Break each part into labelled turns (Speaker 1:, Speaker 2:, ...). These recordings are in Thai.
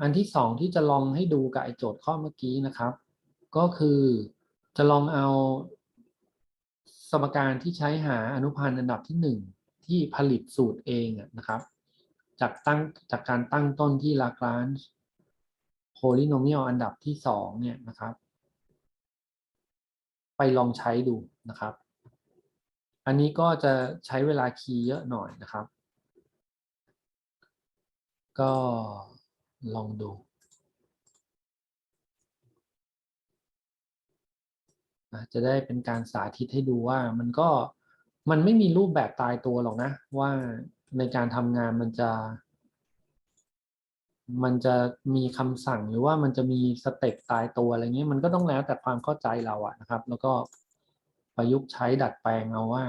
Speaker 1: อันที่สองที่จะลองให้ดูกับไอโจทย์ข้อเมื่อกี้นะครับ ก็คือจะลองเอาสมการที่ใช้หาอนุพันธ์อันดับที่หนึ่งที่ผลิตสูตรเองนะครับ จากตั้งจากการตั้งต้นที่ลากรานซ์โพลิโนเมียลอันดับที่สองเนี่ยนะครับ ไปลองใช้ดูนะครับ อันนี้ก็จะใช้เวลาคีย์เยอะหน่อยนะครับ ก็ ลองดูจะได้เป็นการสาธิตให้ดูว่ามันก็มันไม่มีรูปแบบตายตัวหรอกนะ ว่าในการทำงานมันจะ มันจะมีคำสั่งหรือว่ามันจะมีสเต็ปตายตัวอะไรเงี้ยมันก็ต้องแล้วแต่ความเข้าใจเราอะนะครับ แล้วก็ประยุกต์ใช้ดัดแปลงเอาว่า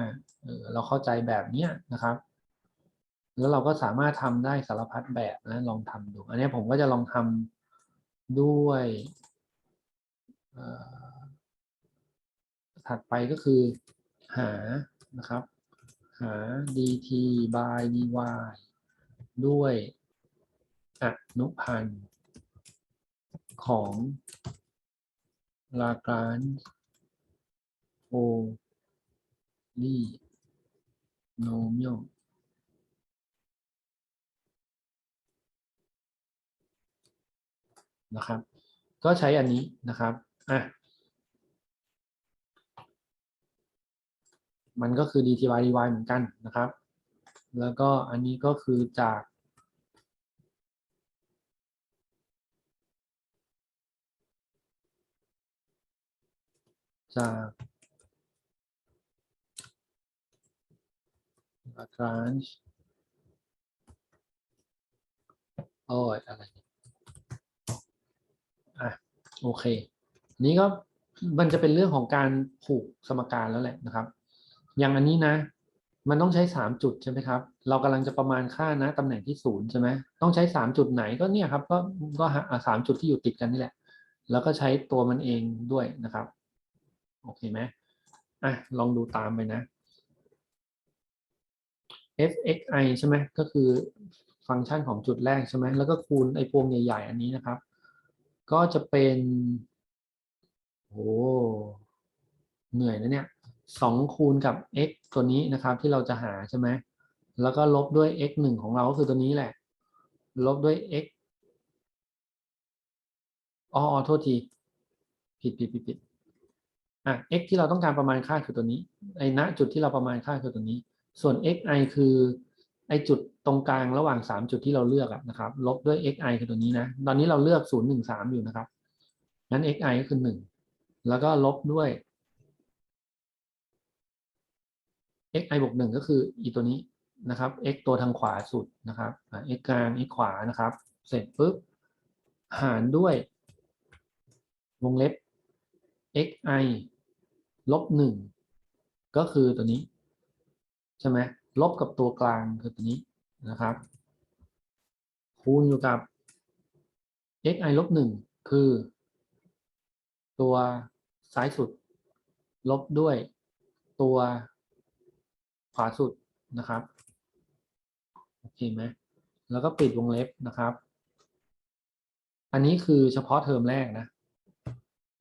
Speaker 1: เราเข้าใจแบบเนี้ยนะครับ แล้วเราก็สามารถทำได้สารพัดแบบนะลองทำดู อันนี้ผมก็จะลองทำด้วยถัดไปก็คือหานะครับ หา dt by dy ด้วยอนุพันธ์ของลากรานโอลีโนเมียล นะครับ ก็ใช้อันนี้นะครับอะมันก็คือ dty dy เหมือนกันนะครับ แล้วก็อันนี้ก็คือจากจาก Lagrange โอ้ยอะไรเนี่ย โอเค นี้ก็มันจะเป็นเรื่องของการผูกสมการแล้วแหละนะครับ อย่างอันนี้นะ มันต้องใช้สามจุดใช่ไหมครับ เรากำลังจะประมาณค่านะตำแหน่งที่ศูนย์ใช่ไหมต้องใช้สามจุดไหนก็เนี่ยครับ ก็ก็หาสามจุดที่อยู่ติดกันนี่แหละ แล้วก็ใช้ตัวมันเองด้วยนะครับ โอเคไหมอะลองดูตามไปนะ fxi ใช่ไหมก็คือฟังก์ชันของจุดแรกใช่ไหมแล้วก็คูณไอ้พวงใหญ่ ๆ อันนี้นะครับ ก็จะเป็นโอ้เหนื่อยนะเนี่ยสองคูณกับ x ตัวนี้นะครับที่เราจะหาใช่ไหมแล้วก็ลบด้วย x หนึ่งของเราก็คือตัวนี้แหละ ลบด้วย x อ๋ออ๋อโทษที ผิดผิดผิดผิดอะ x ที่เราต้องการประมาณค่าคือตัวนี้ไอ้ณจุดที่เราประมาณค่าคือตัวนี้ ส่วน xi คือ ไอจุดตรงกลางระหว่าง 3 จุดที่เราเลือกอะนะครับ ลบด้วย xi คือตัวนี้นะ ตอนนี้เราเลือก 0 1 3 อยู่นะครับ งั้น xi ก็คือ 1 แล้วก็ลบด้วย xi บวก 1 ก็คืออีตัวนี้นะครับ x ตัวทางขวาสุดนะครับ x กลาง x ขวานะครับ เสร็จปุ๊บ หารด้วย วงเล็บ xi ลบ 1 ก็คือตัวนี้ ใช่ไหม ลบกับตัวกลางคือตัวนี้นะครับ คูณอยู่กับ xi ลบหนึ่งคือ ตัวซ้ายสุด ลบด้วยตัวขวาสุดนะครับโอเคไหมแล้วก็ปิดวงเล็บนะครับ อันนี้คือเฉพาะเทอมแรกนะ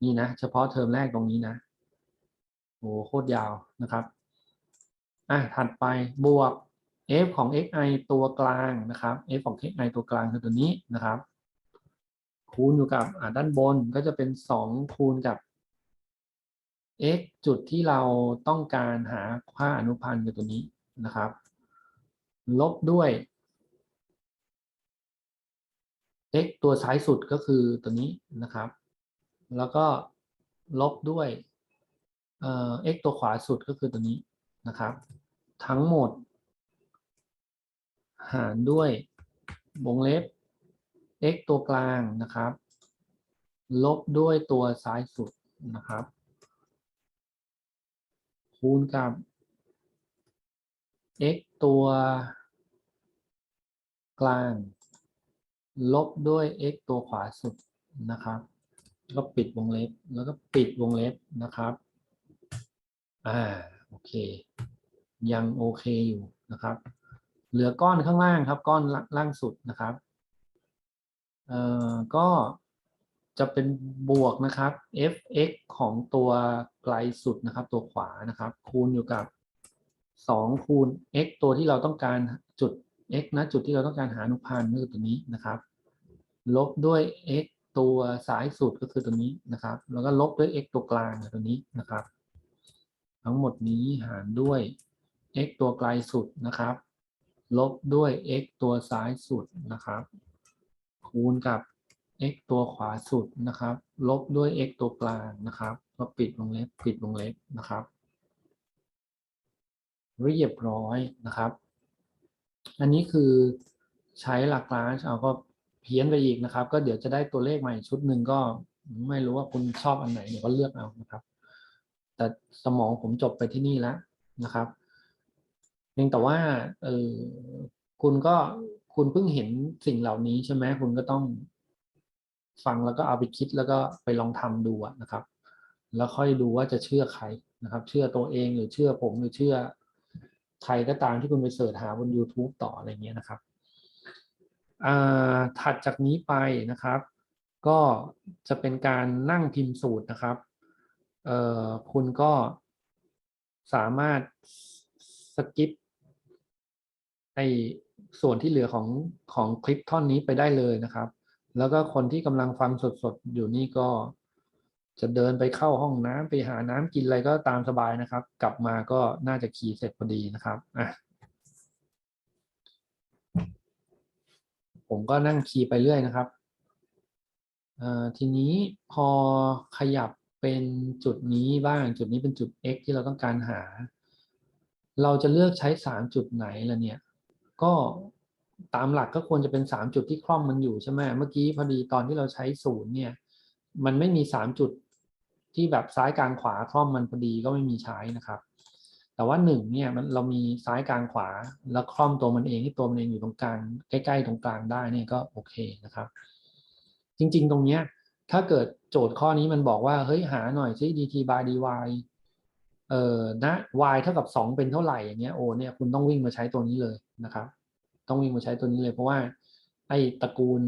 Speaker 1: นี่นะ เฉพาะเทอมแรกตรงนี้นะโอ้โคตรยาวนะครับ อะถัดไปบวก f ของ xi ตัวกลางนะครับ f ของ xi ตัวกลางคือตัวนี้นะครับ คูณอยู่กับอ่าด้านบนก็จะเป็น 2 คูณกับ x จุดที่เราต้องการหาค่าอนุพันธ์คือตัวนี้นะครับ ลบด้วย x ตัวซ้ายสุดก็คือตัวนี้นะครับ แล้วก็ลบด้วยเอ่อ x ตัวขวาสุดก็คือตัวนี้ นะครับ ทั้งหมด หารด้วยวงเล็บ x ตัวกลางนะครับ ลบด้วยตัวซ้ายสุดนะครับ คูณกับ x ตัวกลาง ลบด้วย x ตัวขวาสุดนะครับก็ปิดวงเล็บแล้วก็ปิดวงเล็บนะครับ อ่า โอเค ยังโอเคอยู่นะครับ เหลือก้อนข้างล่างครับ ก้อนล่างสุดนะครับเอ่อก็จะเป็นบวกนะครับ f(x) ของตัวไกลสุดนะครับ ตัวขวานะครับ คูณอยู่กับสองคูณ x ตัวที่เราต้องการจุด x นะจุดที่เราต้องการหาอนุพันธ์คือตัวนี้นะครับ ลบด้วย x ตัวซ้ายสุดก็คือตัวนี้นะครับ แล้วก็ลบด้วย x ตัวกลางตัวนี้นะครับ ทั้งหมดนี้หารด้วย x ตัวไกลสุดนะครับ ลบด้วย x ตัวซ้ายสุดนะครับ คูณกับ x ตัวขวาสุดนะครับ ลบด้วย x ตัวกลางนะครับ ก็ปิดวงเล็บปิดวงเล็บนะครับ เรียบร้อยนะครับ อันนี้คือใช้หลักล้านเอาก็เพี้ยนไปอีกนะครับ ก็เดี๋ยวจะได้ตัวเลขใหม่ชุดหนึ่งก็ไม่รู้ว่าคุณชอบอันไหนเดี๋ยวก็เลือกเอานะครับ แต่สมองผมจบไปที่นี่แล้วนะครับเพียงแต่ว่าเออคุณก็คุณเพิ่งเห็นสิ่งเหล่านี้ใช่ไหมคุณก็ต้องฟังแล้วก็เอาไปคิดแล้วก็ไปลองทำดูนะครับ แล้วค่อยดูว่าจะเชื่อใครนะครับ เชื่อตัวเองหรือเชื่อผมหรือเชื่อใครก็ตามที่คุณไปเสิร์ชหาบน YouTube ต่ออะไรเงี้ยนะครับอ่าถัดจากนี้ไปนะครับ ก็จะเป็นการนั่งพิมพ์สูตรนะครับ เอ่อคุณก็สามารถสกิปไอส่วนที่เหลือของของคลิปท่อนนี้ไปได้เลยนะครับ แล้วก็คนที่กำลังฟังสดๆ อยู่นี่ก็จะเดินไปเข้าห้องน้ำไปหาน้ำกินอะไรก็ตามสบายนะครับ กลับมาก็น่าจะขี่เสร็จพอดีนะครับอะผมก็นั่งขี่ไปเรื่อยนะครับทีนี้พอขยับ เป็นจุดนี้บ้าง จุดนี้เป็นจุด x ที่เราต้องการหา เราจะเลือกใช้สามจุดไหนล่ะเนี่ย ก็ตามหลักก็ควรจะเป็นสามจุดที่คล่อมมันอยู่ใช่ไหมเมื่อกี้พอดีตอนที่เราใช้ศูนย์เนี่ย มันไม่มีสามจุดที่แบบซ้ายกลางขวาคล่อมมันพอดีก็ไม่มีใช้นะครับ แต่ว่าหนึ่งเนี่ยมันเรามีซ้ายกลางขวาแล้วคล่อมตัวมันเองที่ตัวมันเองอยู่ตรงกลางใกล้ ๆ ตรงกลางได้เนี่ยก็โอเคนะครับ จริง ๆ ตรงเนี้ย ถ้าเกิดโจทย์ข้อนี้มันบอกว่า เฮ้ยหาหน่อยซิ dt by dy เอ่อนะ y เท่ากับ 2 เป็นเท่าไหร่อย่างเงี้ยโอ้เนี่ยคุณต้องวิ่งมาใช้ตัวนี้เลยนะครับ ต้องวิ่งมาใช้ตัวนี้เลย เพราะว่าไอ้ตระกูล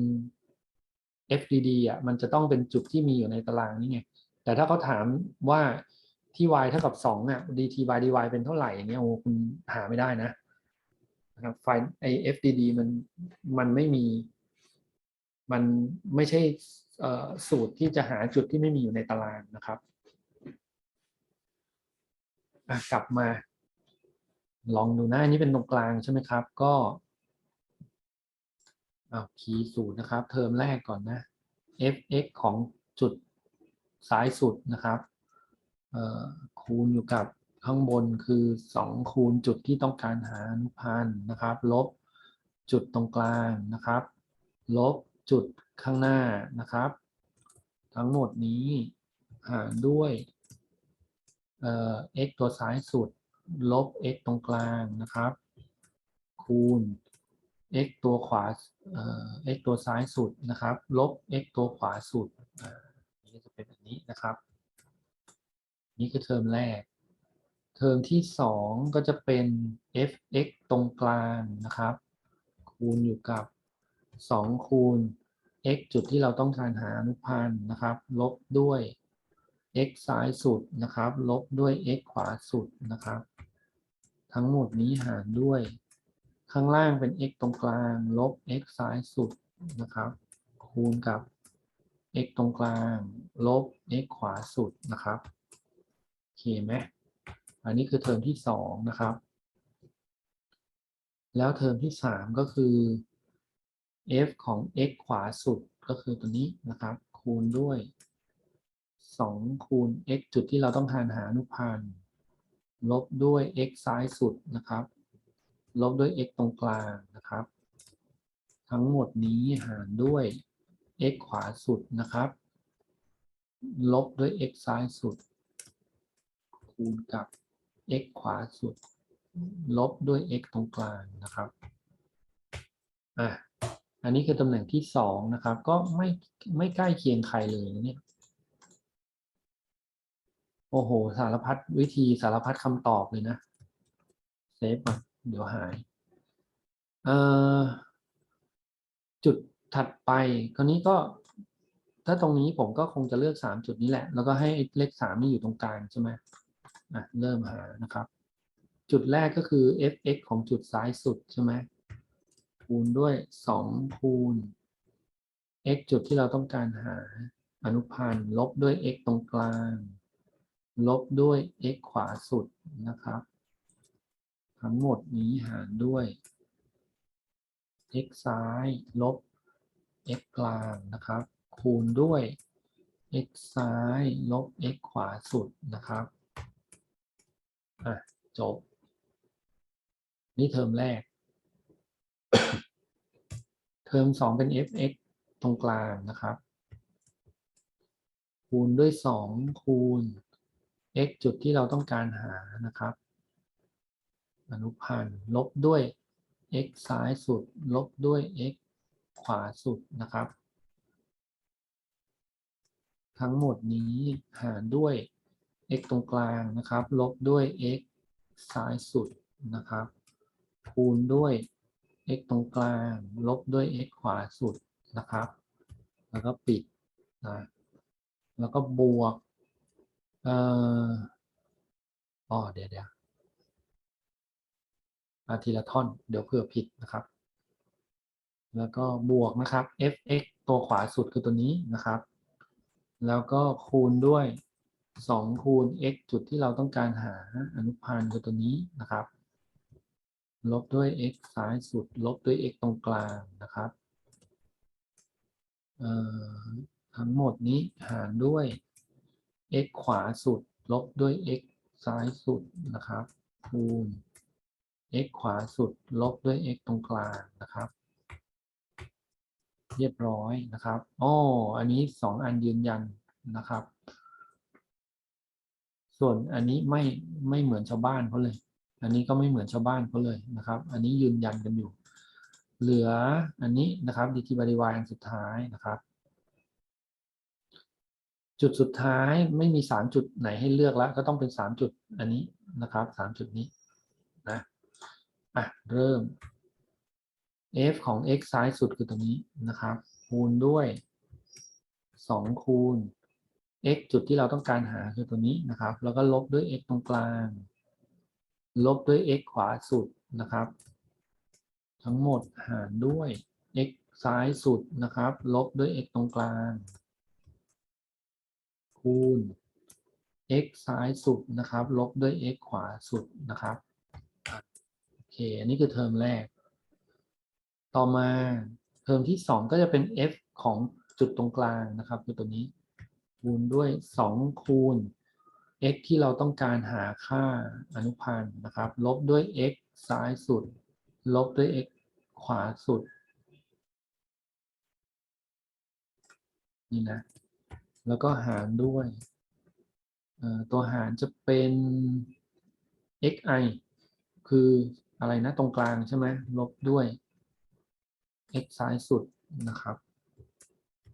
Speaker 1: fdd อะมันจะต้องเป็นจุดที่มีอยู่ในตารางนี่ไง แต่ถ้าเขาถามว่าที่ y เท่ากับ2อะ dt by dy เป็นเท่าไหร่อย่างเงี้ยโอ้คุณหาไม่ได้นะนะครับไฟล์ไอ้ fdd มันมันไม่มี มันไม่ใช่ สูตรที่จะหาจุดที่ไม่มีอยู่ในตารางนะครับกลับมา ลองดูนะอันนี้เป็นตรงกลางใช่ไหมครับ ก็เอาคีย์สูตรนะครับ เทอมแรกก่อนนะ fx ของจุดซ้ายสุดนะครับคูณอยู่กับข้างบนคือ 2 คูณจุดที่ต้องการหาอนุพันธ์นะครับ ลบจุดตรงกลางนะครับ ลบ จุดข้างหน้านะครับ ทั้งหมดนี้หารด้วยเอ่อ x ตัวซ้ายสุด ลบ x ตรงกลางนะครับ คูณ x ตัวขวาเอ่อ x ตัวซ้ายสุดนะครับ ลบ x ตัวขวาสุดอ่านี่จะเป็นแบบนี้นะครับ นี่คือเทอมแรก เทอมที่สองก็จะเป็น f(x) ตรงกลางนะครับ คูณอยู่กับ 2 คูณ x จุดที่เราต้องการหาอนุพันธ์นะครับ ลบด้วย x ซ้ายสุดนะครับ ลบด้วย x ขวาสุดนะครับ ทั้งหมดนี้หารด้วย ข้างล่างเป็น x ตรงกลาง ลบ x ซ้ายสุดนะครับ คูณกับ x ตรงกลาง ลบ x ขวาสุดนะครับโอเคไหมอันนี้คือเทอมที่สองนะครับ แล้วเทอมที่สามก็คือ f ของ x ขวาสุดก็คือตัวนี้นะครับ คูณด้วย 2 คูณ x จุดที่เราต้องการหาอนุพันธ์ลบด้วย x ซ้ายสุดนะครับ ลบด้วย x ตรงกลางนะครับ ทั้งหมดนี้หารด้วย x ขวาสุดนะครับ ลบด้วย x ซ้ายสุด คูณกับ x ขวาสุด ลบด้วย x ตรงกลางนะครับอะ อันนี้คือตำแหน่งที่สองนะครับ ก็ไม่ไม่ใกล้เคียงใครเลยเนี่ยโอ้โห สารพัดวิธีสารพัดคำตอบเลยนะเซฟอะเดี๋ยวหายเอ่อจุดถัดไปคราวนี้ก็ ถ้าตรงนี้ผมก็คงจะเลือกสามจุดนี้แหละ แล้วก็ให้เลขสามนี่อยู่ตรงกลางใช่ไหมอะเริ่มหานะครับ จุดแรกก็คือ fx ของจุดซ้ายสุดใช่ไหม คูณด้วยสองคูณ x จุดที่เราต้องการหาอนุพันธ์ลบด้วย x ตรงกลาง ลบด้วย x ขวาสุดนะครับ ทั้งหมดนี้หารด้วย x ซ้าย ลบ x กลางนะครับ คูณด้วย x ซ้าย ลบ x ขวาสุดนะครับอะจบ นี่เทอมแรก เทอมสองเป็น fx ตรงกลางนะครับ คูณด้วยสองคูณ x จุดที่เราต้องการหานะครับ อนุพันธ์ลบด้วย x ซ้ายสุด ลบด้วย x ขวาสุดนะครับ ทั้งหมดนี้หารด้วย x ตรงกลางนะครับ ลบด้วย x ซ้ายสุดนะครับ คูณด้วย x ตรงกลาง ลบด้วย x ขวาสุดนะครับ แล้วก็ปิดนะแล้วก็บวกเอ่ออ๋อเดี๋ยวเดี๋ยวอาทีละท่อน เดี๋ยวเผื่อผิดนะครับ แล้วก็บวกนะครับ fx ตัวขวาสุดคือตัวนี้นะครับ แล้วก็คูณด้วย 2 คูณ x จุดที่เราต้องการหาอนุพันธ์คือตัวนี้นะครับ ลบด้วย x ซ้ายสุด ลบด้วย x ตรงกลางนะครับทั้งหมดนี้หารด้วย x ขวาสุด ลบด้วย x ซ้ายสุดนะครับคูณ x ขวาสุด ลบด้วย x ตรงกลางนะครับ เรียบร้อยนะครับอ๋ออันนี้สองอันยืนยันนะครับ ส่วนอันนี้ไม่ไม่เหมือนชาวบ้านเขาเลย อันนี้ก็ไม่เหมือนชาวบ้านเขาเลยนะครับ อันนี้ยืนยันกันอยู่ เหลืออันนี้นะครับดีทีบริวารอันสุดท้ายนะครับ จุดสุดท้ายไม่มีสามจุดไหนให้เลือกแล้ว ก็ต้องเป็นสามจุดอันนี้นะครับสามจุดนี้นะอะเริ่ม f ของ x ซ้ายสุดคือตรงนี้นะครับ คูณด้วยสองคูณ x จุดที่เราต้องการหาคือตัวนี้นะครับ แล้วก็ลบด้วย x ตรงกลาง ลบด้วย x ขวาสุดนะครับ ทั้งหมดหารด้วย x ซ้ายสุดนะครับ ลบด้วย x ตรงกลาง คูณ x ซ้ายสุดนะครับ ลบด้วย x ขวาสุดนะครับโอเคอันนี้คือเทอมแรก ต่อมาเทอมที่สองก็จะเป็น f ของจุดตรงกลางนะครับคือตัวนี้ คูณด้วย 2 คูณ x ที่เราต้องการหาค่าอนุพันธ์นะครับ ลบด้วย x ซ้ายสุด ลบด้วย x ขวาสุด นี่นะ แล้วก็หารด้วยตัวหารจะเป็น xi คืออะไรนะตรงกลางใช่ไหมลบด้วย x ซ้ายสุดนะครับ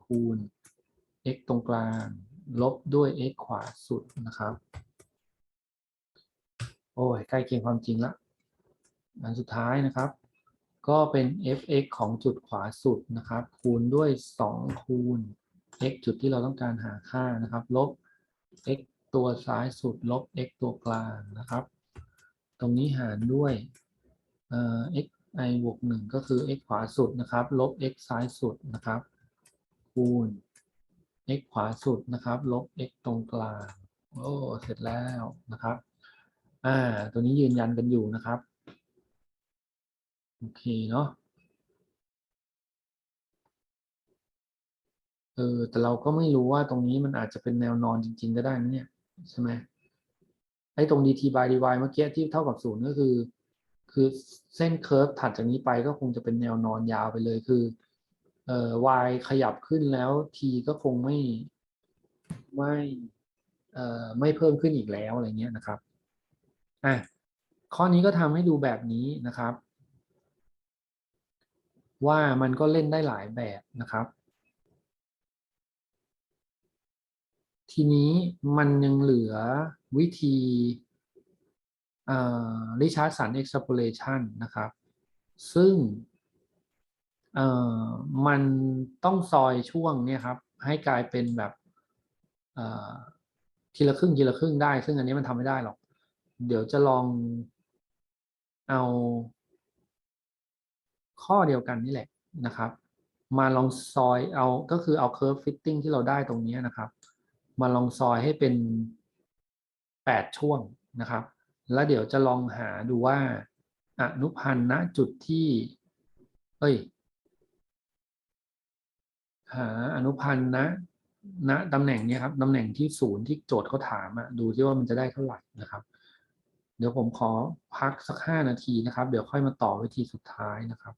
Speaker 1: คูณ x ตรงกลาง ลบด้วย x ขวาสุดนะครับ โอ้ยใกล้เคียงความจริงละอันสุดท้ายนะครับ ก็เป็น fx ของจุดขวาสุดนะครับ คูณด้วย 2 คูณ x จุดที่เราต้องการหาค่านะครับ ลบ x ตัวซ้ายสุด ลบ x ตัวกลางนะครับ ตรงนี้หารด้วยเอ่อ x i บวก1ก็คือ x ขวาสุดนะครับ ลบ x ซ้ายสุดนะครับ คูณ x ขวาสุดนะครับ ลบ x ตรงกลาง โอ้ เสร็จแล้วนะครับ อ่า ตัวนี้ยืนยันกันอยู่นะครับ โอเคเนาะ เออ แต่เราก็ไม่รู้ว่าตรงนี้มันอาจจะเป็นแนวนอนจริง ๆ ก็ได้นะเนี่ย ใช่ไหมไอ้ตรง dt by dy เมื่อกี้ที่เท่ากับศูนย์ก็คือ คือเส้นเคอร์ฟถัดจากนี้ไปก็คงจะเป็นแนวนอนยาวไปเลยคือ เอ่อ y ขยับขึ้นแล้ว t ก็คงไม่ไม่เอ่อไม่เพิ่มขึ้นอีกแล้วอะไรเงี้ยนะครับอะข้อนี้ก็ทำให้ดูแบบนี้นะครับ ว่ามันก็เล่นได้หลายแบบนะครับ ทีนี้มันยังเหลือวิธีริชาร์ดสัน extrapolation นะครับ ซึ่ง เอ่อมันต้องซอยช่วงเนี่ยครับ ให้กลายเป็นแบบเอ่อทีละครึ่งทีละครึ่งได้ ซึ่งอันนี้มันทำไม่ได้หรอก เดี๋ยวจะลองเอา ข้อเดียวกันนี่แหละนะครับ มาลองซอยเอาก็คือเอา curve fitting ที่เราได้ตรงนี้นะครับ มาลองซอยให้เป็นแปดช่วงนะครับ แล้วเดี๋ยวจะลองหาดูว่าอนุพันธ์ณจุดที่ เอ้ย หาอนุพันธ์ณณตำแหน่งนี้ครับตำแหน่งที่ศูนย์ที่โจทย์เขาถามอะดูที่ว่ามันจะได้เท่าไหร่นะครับ เดี๋ยวผมขอพักสักห้านาทีนะครับ เดี๋ยวค่อยมาต่อวิธีสุดท้ายนะครับ